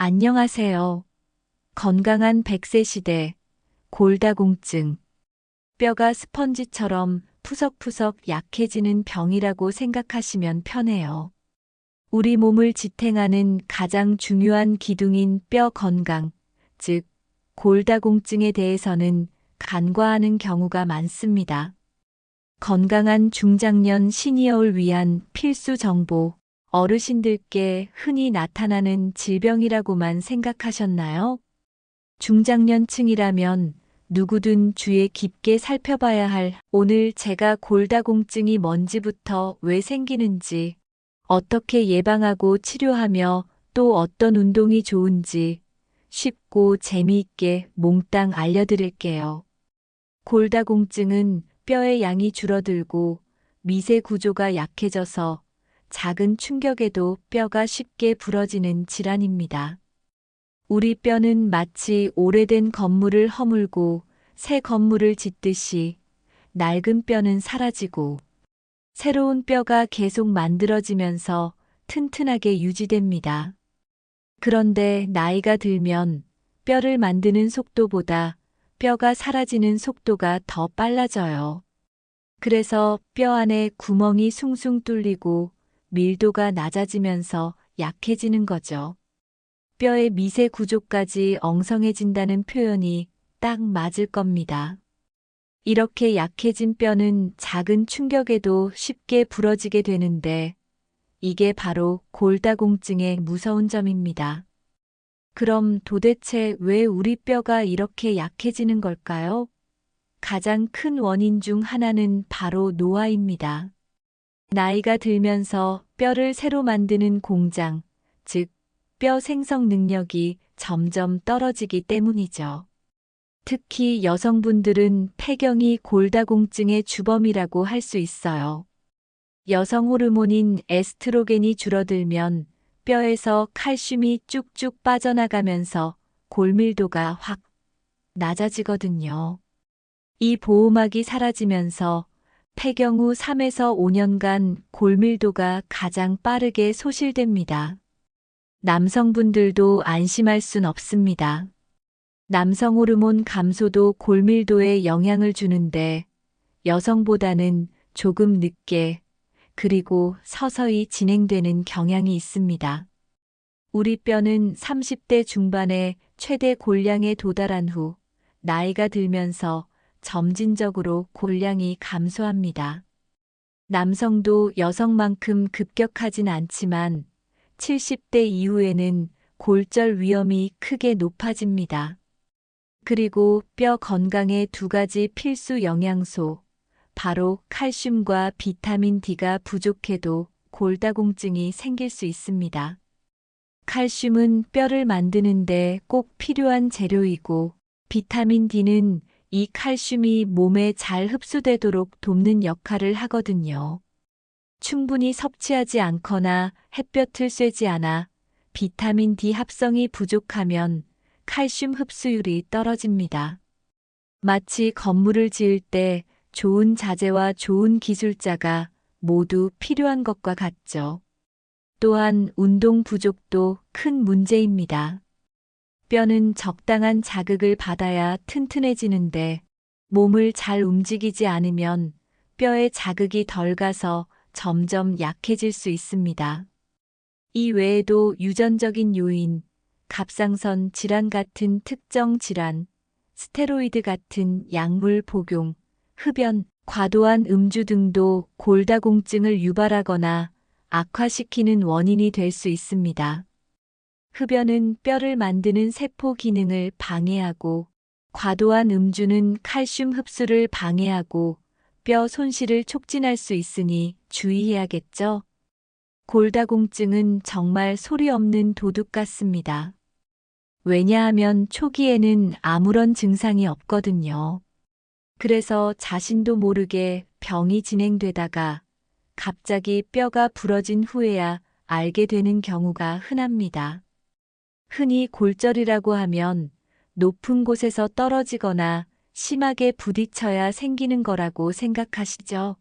안녕하세요. 건강한 100세 시대 골다공증 뼈가 스펀지처럼 푸석푸석 약해지는 병이라고 생각하시면 편해요. 우리 몸을 지탱하는 가장 중요한 기둥인 뼈 건강, 즉 골다공증에 대해서는 간과하는 경우가 많습니다. 건강한 중장년 시니어를 위한 필수 정보, 어르신들께 흔히 나타나는 질병이라고만 생각하셨나요? 중장년층이라면 누구든 주의 깊게 살펴봐야 할 오늘 제가 골다공증이 뭔지부터 왜 생기는지, 어떻게 예방하고 치료하며 또 어떤 운동이 좋은지 쉽고 재미있게 몽땅 알려드릴게요. 골다공증은 뼈의 양이 줄어들고 미세 구조가 약해져서 작은 충격에도 뼈가 쉽게 부러지는 질환입니다. 우리 뼈는 마치 오래된 건물을 허물고 새 건물을 짓듯이 낡은 뼈는 사라지고 새로운 뼈가 계속 만들어지면서 튼튼하게 유지됩니다. 그런데 나이가 들면 뼈를 만드는 속도보다 뼈가 사라지는 속도가 더 빨라져요. 그래서 뼈 안에 구멍이 숭숭 뚫리고 밀도가 낮아지면서 약해지는 거죠. 뼈의 미세 구조까지 엉성해진다는 표현이 딱 맞을 겁니다. 이렇게 약해진 뼈는 작은 충격에도 쉽게 부러지게 되는데 이게 바로 골다공증의 무서운 점입니다. 그럼 도대체 왜 우리 뼈가 이렇게 약해지는 걸까요? 가장 큰 원인 중 하나는 바로 노화입니다. 나이가 들면서 뼈를 새로 만드는 공장, 즉, 뼈 생성 능력이 점점 떨어지기 때문이죠. 특히 여성분들은 폐경이 골다공증의 주범이라고 할 수 있어요. 여성 호르몬인 에스트로겐이 줄어들면 뼈에서 칼슘이 쭉쭉 빠져나가면서 골밀도가 확 낮아지거든요. 이 보호막이 사라지면서 폐경 후 3에서 5년간 골밀도가 가장 빠르게 소실됩니다. 남성분들도 안심할 순 없습니다. 남성 호르몬 감소도 골밀도에 영향을 주는데 여성보다는 조금 늦게 그리고 서서히 진행되는 경향이 있습니다. 우리 뼈는 30대 중반에 최대 골량에 도달한 후 나이가 들면서 점진적으로 골량이 감소합니다. 남성도 여성만큼 급격하진 않지만 70대 이후에는 골절 위험이 크게 높아집니다. 그리고 뼈 건강의 두 가지 필수 영양소, 바로 칼슘과 비타민 D가 부족해도 골다공증이 생길 수 있습니다. 칼슘은 뼈를 만드는데 꼭 필요한 재료이고, 비타민 D는 이 칼슘이 몸에 잘 흡수되도록 돕는 역할을 하거든요. 충분히 섭취하지 않거나 햇볕을 쐬지 않아 비타민 D 합성이 부족하면 칼슘 흡수율이 떨어집니다. 마치 건물을 지을 때 좋은 자재와 좋은 기술자가 모두 필요한 것과 같죠. 또한 운동 부족도 큰 문제입니다. 뼈는 적당한 자극을 받아야 튼튼해지는데 몸을 잘 움직이지 않으면 뼈에 자극이 덜 가서 점점 약해질 수 있습니다. 이 외에도 유전적인 요인, 갑상선 질환 같은 특정 질환, 스테로이드 같은 약물 복용, 흡연, 과도한 음주 등도 골다공증을 유발하거나 악화시키는 원인이 될 수 있습니다. 흡연은 뼈를 만드는 세포 기능을 방해하고 과도한 음주는 칼슘 흡수를 방해하고 뼈 손실을 촉진할 수 있으니 주의해야겠죠? 골다공증은 정말 소리 없는 도둑 같습니다. 왜냐하면 초기에는 아무런 증상이 없거든요. 그래서 자신도 모르게 병이 진행되다가 갑자기 뼈가 부러진 후에야 알게 되는 경우가 흔합니다. 흔히 골절이라고 하면 높은 곳에서 떨어지거나 심하게 부딪혀야 생기는 거라고 생각하시죠?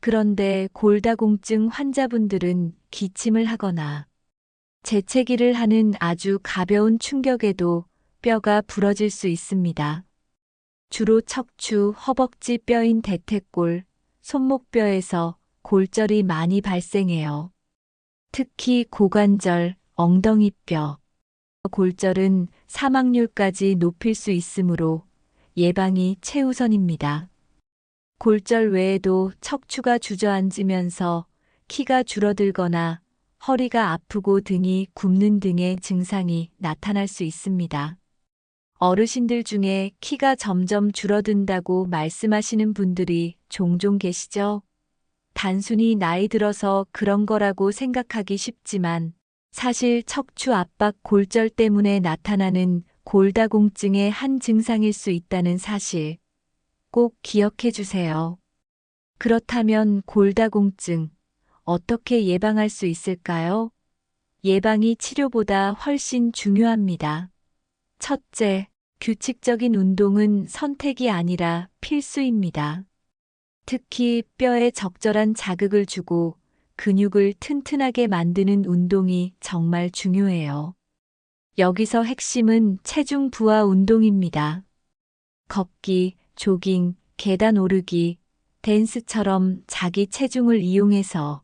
그런데 골다공증 환자분들은 기침을 하거나 재채기를 하는 아주 가벼운 충격에도 뼈가 부러질 수 있습니다. 주로 척추, 허벅지 뼈인 대퇴골, 손목뼈에서 골절이 많이 발생해요. 특히 고관절, 엉덩이뼈, 골절은 사망률까지 높일 수 있으므로 예방이 최우선입니다. 골절 외에도 척추가 주저앉으면서 키가 줄어들거나 허리가 아프고 등이 굽는 등의 증상이 나타날 수 있습니다. 어르신들 중에 키가 점점 줄어든다고 말씀하시는 분들이 종종 계시죠? 단순히 나이 들어서 그런 거라고 생각하기 쉽지만 사실 척추 압박 골절 때문에 나타나는 골다공증의 한 증상일 수 있다는 사실 꼭 기억해 주세요. 그렇다면 골다공증 어떻게 예방할 수 있을까요? 예방이 치료보다 훨씬 중요합니다. 첫째, 규칙적인 운동은 선택이 아니라 필수입니다. 특히 뼈에 적절한 자극을 주고 근육을 튼튼하게 만드는 운동이 정말 중요해요. 여기서 핵심은 체중 부하 운동입니다. 걷기, 조깅, 계단 오르기, 댄스처럼 자기 체중을 이용해서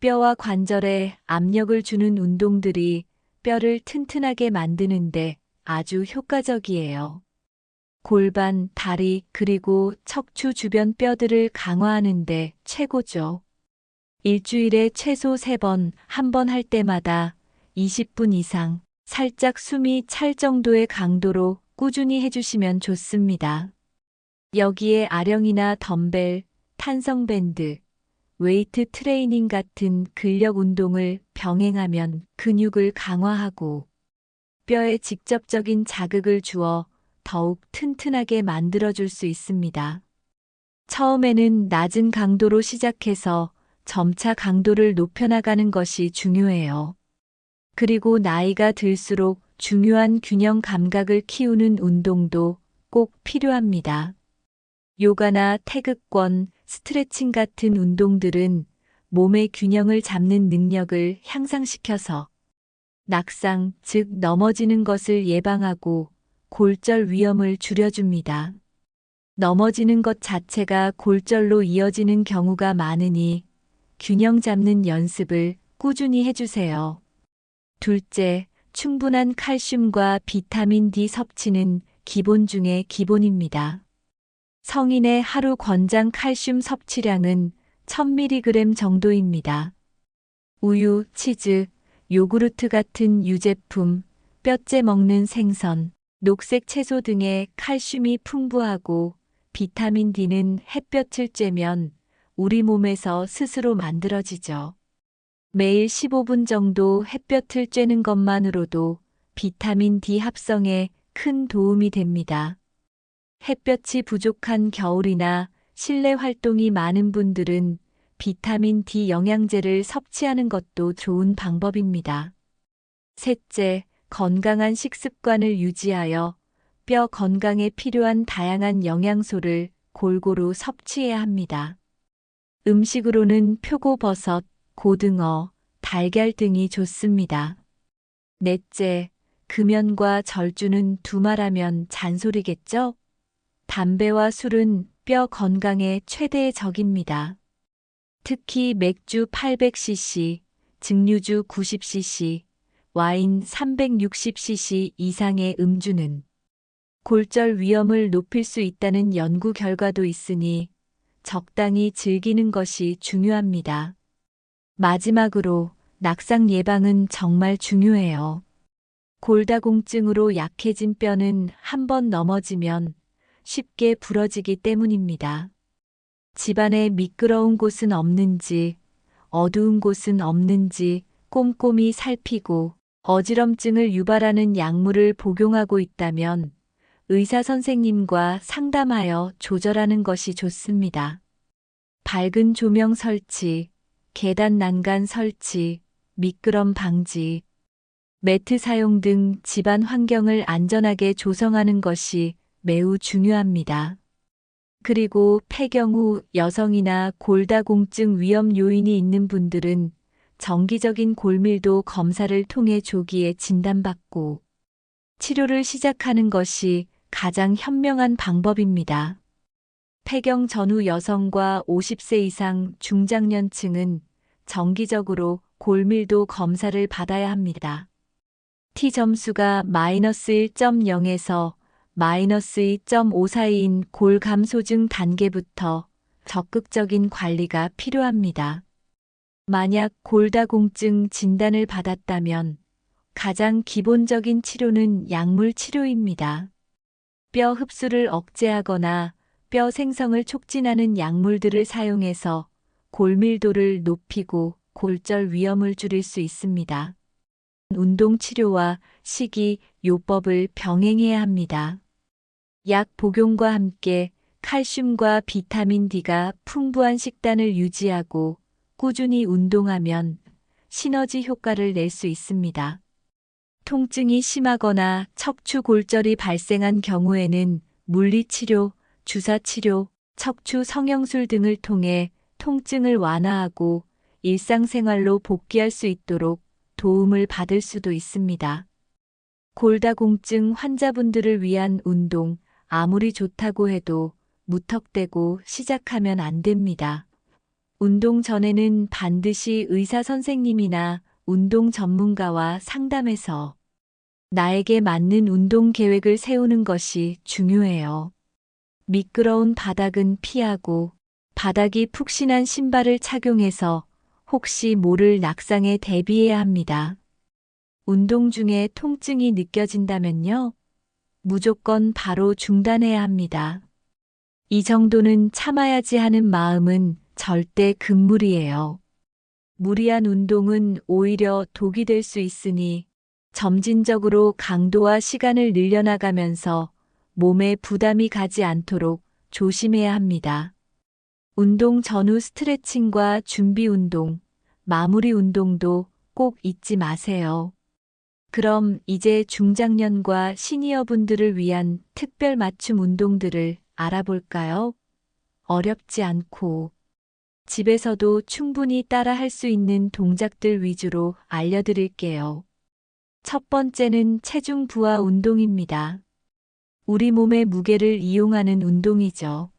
뼈와 관절에 압력을 주는 운동들이 뼈를 튼튼하게 만드는데 아주 효과적이에요. 골반, 다리, 그리고 척추 주변 뼈들을 강화하는데 최고죠. 일주일에 최소 3번, 한 번 할 때마다 20분 이상 살짝 숨이 찰 정도의 강도로 꾸준히 해주시면 좋습니다. 여기에 아령이나 덤벨, 탄성밴드, 웨이트 트레이닝 같은 근력 운동을 병행하면 근육을 강화하고 뼈에 직접적인 자극을 주어 더욱 튼튼하게 만들어줄 수 있습니다. 처음에는 낮은 강도로 시작해서 점차 강도를 높여나가는 것이 중요해요. 그리고 나이가 들수록 중요한 균형 감각을 키우는 운동도 꼭 필요합니다. 요가나 태극권, 스트레칭 같은 운동들은 몸의 균형을 잡는 능력을 향상시켜서 낙상, 즉 넘어지는 것을 예방하고 골절 위험을 줄여줍니다. 넘어지는 것 자체가 골절로 이어지는 경우가 많으니 균형 잡는 연습을 꾸준히 해주세요. 둘째, 충분한 칼슘과 비타민 D 섭취는 기본 중의 기본입니다. 성인의 하루 권장 칼슘 섭취량은 1000mg 정도입니다. 우유, 치즈, 요구르트 같은 유제품, 뼈째 먹는 생선, 녹색 채소 등의 칼슘이 풍부하고 비타민 D는 햇볕을 쬐면 우리 몸에서 스스로 만들어지죠. 매일 15분 정도 햇볕을 쬐는 것만으로도 비타민 D 합성에 큰 도움이 됩니다. 햇볕이 부족한 겨울이나 실내 활동이 많은 분들은 비타민 D 영양제를 섭취하는 것도 좋은 방법입니다. 셋째, 건강한 식습관을 유지하여 뼈 건강에 필요한 다양한 영양소를 골고루 섭취해야 합니다. 음식으로는 표고버섯, 고등어, 달걀 등이 좋습니다. 넷째, 금연과 절주는 두말하면 잔소리겠죠? 담배와 술은 뼈 건강에 최대의 적입니다. 특히 맥주 800cc, 증류주 90cc, 와인 360cc 이상의 음주는 골절 위험을 높일 수 있다는 연구 결과도 있으니 적당히 즐기는 것이 중요합니다. 마지막으로 낙상 예방은 정말 중요해요. 골다공증으로 약해진 뼈는 한 번 넘어지면 쉽게 부러지기 때문입니다. 집안에 미끄러운 곳은 없는지, 어두운 곳은 없는지 꼼꼼히 살피고 어지럼증을 유발하는 약물을 복용하고 있다면 의사 선생님과 상담하여 조절하는 것이 좋습니다. 밝은 조명 설치, 계단 난간 설치, 미끄럼 방지, 매트 사용 등 집안 환경을 안전하게 조성하는 것이 매우 중요합니다. 그리고 폐경 후 여성이나 골다공증 위험 요인이 있는 분들은 정기적인 골밀도 검사를 통해 조기에 진단받고 치료를 시작하는 것이 가장 현명한 방법입니다. 폐경 전후 여성과 50세 이상 중장년층은 정기적으로 골밀도 검사를 받아야 합니다. T 점수가 마이너스 1.0에서 마이너스 2.5 사이인 골 감소증 단계부터 적극적인 관리가 필요합니다. 만약 골다공증 진단을 받았다면 가장 기본적인 치료는 약물 치료입니다. 뼈 흡수를 억제하거나 뼈 생성을 촉진하는 약물들을 사용해서 골밀도를 높이고 골절 위험을 줄일 수 있습니다. 운동 치료와 식이 요법을 병행해야 합니다. 약 복용과 함께 칼슘과 비타민 D가 풍부한 식단을 유지하고 꾸준히 운동하면 시너지 효과를 낼 수 있습니다. 통증이 심하거나 척추 골절이 발생한 경우에는 물리치료, 주사치료, 척추 성형술 등을 통해 통증을 완화하고 일상생활로 복귀할 수 있도록 도움을 받을 수도 있습니다. 골다공증 환자분들을 위한 운동, 아무리 좋다고 해도 무턱대고 시작하면 안 됩니다. 운동 전에는 반드시 의사 선생님이나 운동 전문가와 상담해서 나에게 맞는 운동 계획을 세우는 것이 중요해요. 미끄러운 바닥은 피하고 바닥이 푹신한 신발을 착용해서 혹시 모를 낙상에 대비해야 합니다. 운동 중에 통증이 느껴진다면요. 무조건 바로 중단해야 합니다. 이 정도는 참아야지 하는 마음은 절대 금물이에요. 무리한 운동은 오히려 독이 될 수 있으니 점진적으로 강도와 시간을 늘려나가면서 몸에 부담이 가지 않도록 조심해야 합니다. 운동 전후 스트레칭과 준비 운동, 마무리 운동도 꼭 잊지 마세요. 그럼 이제 중장년과 시니어 분들을 위한 특별 맞춤 운동들을 알아볼까요? 어렵지 않고 집에서도 충분히 따라 할 수 있는 동작들 위주로 알려드릴게요. 첫 번째는 체중 부하 운동입니다. 우리 몸의 무게를 이용하는 운동이죠.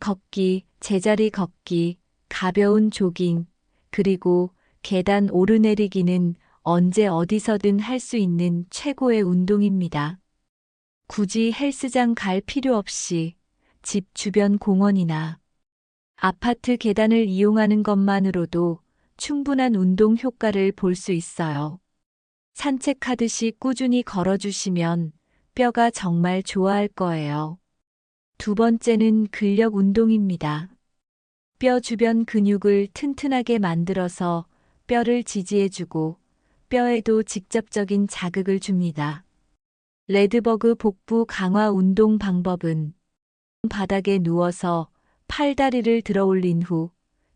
걷기, 제자리 걷기, 가벼운 조깅, 그리고 계단 오르내리기는 언제 어디서든 할 수 있는 최고의 운동입니다. 굳이 헬스장 갈 필요 없이 집 주변 공원이나 아파트 계단을 이용하는 것만으로도 충분한 운동 효과를 볼 수 있어요. 산책하듯이 꾸준히 걸어주시면 뼈가 정말 좋아할 거예요. 두 번째는 근력 운동입니다. 뼈 주변 근육을 튼튼하게 만들어서 뼈를 지지해주고 뼈에도 직접적인 자극을 줍니다. 레드버그 복부 강화 운동 방법은 바닥에 누워서 팔다리를 들어 올린 후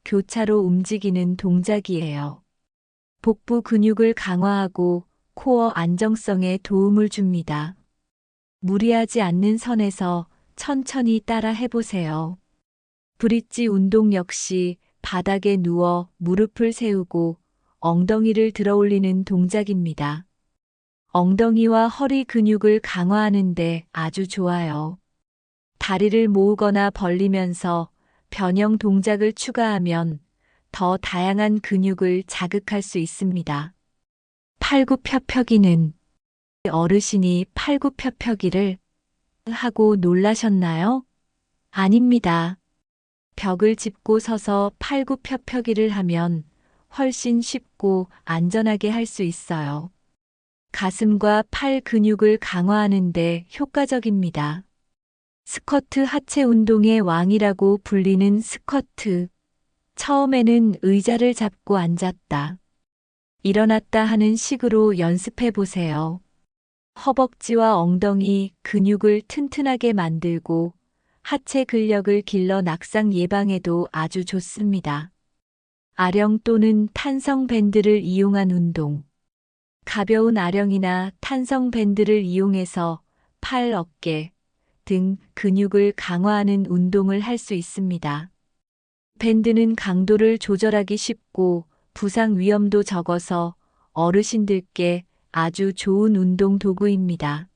교차로 움직이는 동작이에요. 복부 근육을 강화하고 코어 안정성에 도움을 줍니다. 무리하지 않는 선에서 천천히 따라 해보세요. 브릿지 운동 역시 바닥에 누워 무릎을 세우고 엉덩이를 들어 올리는 동작입니다. 엉덩이와 허리 근육을 강화하는데 아주 좋아요. 다리를 모으거나 벌리면서 변형 동작을 추가하면 더 다양한 근육을 자극할 수 있습니다. 팔굽혀펴기는 어르신이 팔굽혀펴기를 하고 놀라셨나요? 아닙니다. 벽을 짚고 서서 팔굽혀펴기를 하면 훨씬 쉽고 안전하게 할 수 있어요. 가슴과 팔 근육을 강화하는데 효과적입니다. 스쿼트 하체 운동의 왕이라고 불리는 스쿼트. 처음에는 의자를 잡고 앉았다. 일어났다 하는 식으로 연습해 보세요. 허벅지와 엉덩이 근육을 튼튼하게 만들고 하체 근력을 길러 낙상 예방에도 아주 좋습니다. 아령 또는 탄성 밴드를 이용한 운동. 가벼운 아령이나 탄성 밴드를 이용해서 팔, 어깨 등 근육을 강화하는 운동을 할 수 있습니다. 밴드는 강도를 조절하기 쉽고 부상 위험도 적어서 어르신들께 아주 좋은 운동 도구입니다.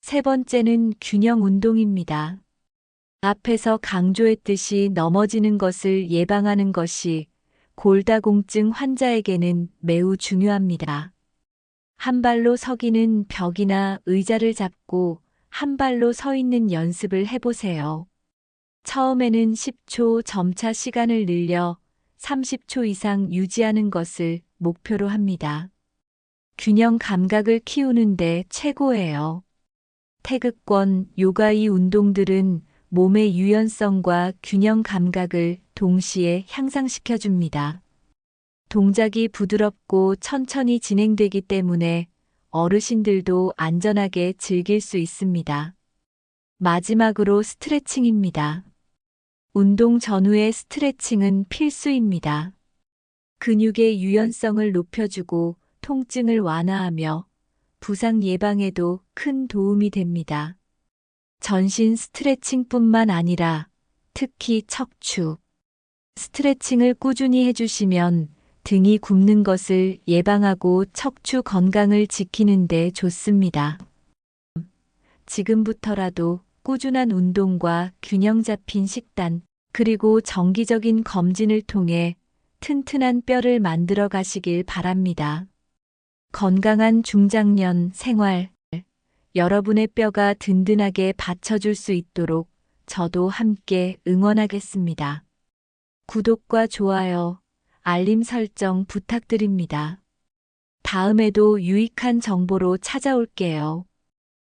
세 번째는 균형 운동입니다. 앞에서 강조했듯이 넘어지는 것을 예방하는 것이 골다공증 환자에게는 매우 중요합니다. 한 발로 서기는 벽이나 의자를 잡고 한 발로 서 있는 연습을 해보세요. 처음에는 10초 점차 시간을 늘려 30초 이상 유지하는 것을 목표로 합니다. 균형 감각을 키우는데 최고예요. 태극권, 요가 이 운동들은 몸의 유연성과 균형 감각을 동시에 향상시켜 줍니다. 동작이 부드럽고 천천히 진행되기 때문에 어르신들도 안전하게 즐길 수 있습니다. 마지막으로 스트레칭입니다. 운동 전후의 스트레칭은 필수입니다. 근육의 유연성을 높여주고 통증을 완화하며 부상 예방에도 큰 도움이 됩니다. 전신 스트레칭뿐만 아니라 특히 척추 스트레칭을 꾸준히 해주시면 등이 굽는 것을 예방하고 척추 건강을 지키는 데 좋습니다. 지금부터라도 꾸준한 운동과 균형 잡힌 식단, 그리고 정기적인 검진을 통해 튼튼한 뼈를 만들어 가시길 바랍니다. 건강한 중장년 생활, 여러분의 뼈가 든든하게 받쳐줄 수 있도록 저도 함께 응원하겠습니다. 구독과 좋아요, 알림 설정 부탁드립니다. 다음에도 유익한 정보로 찾아올게요.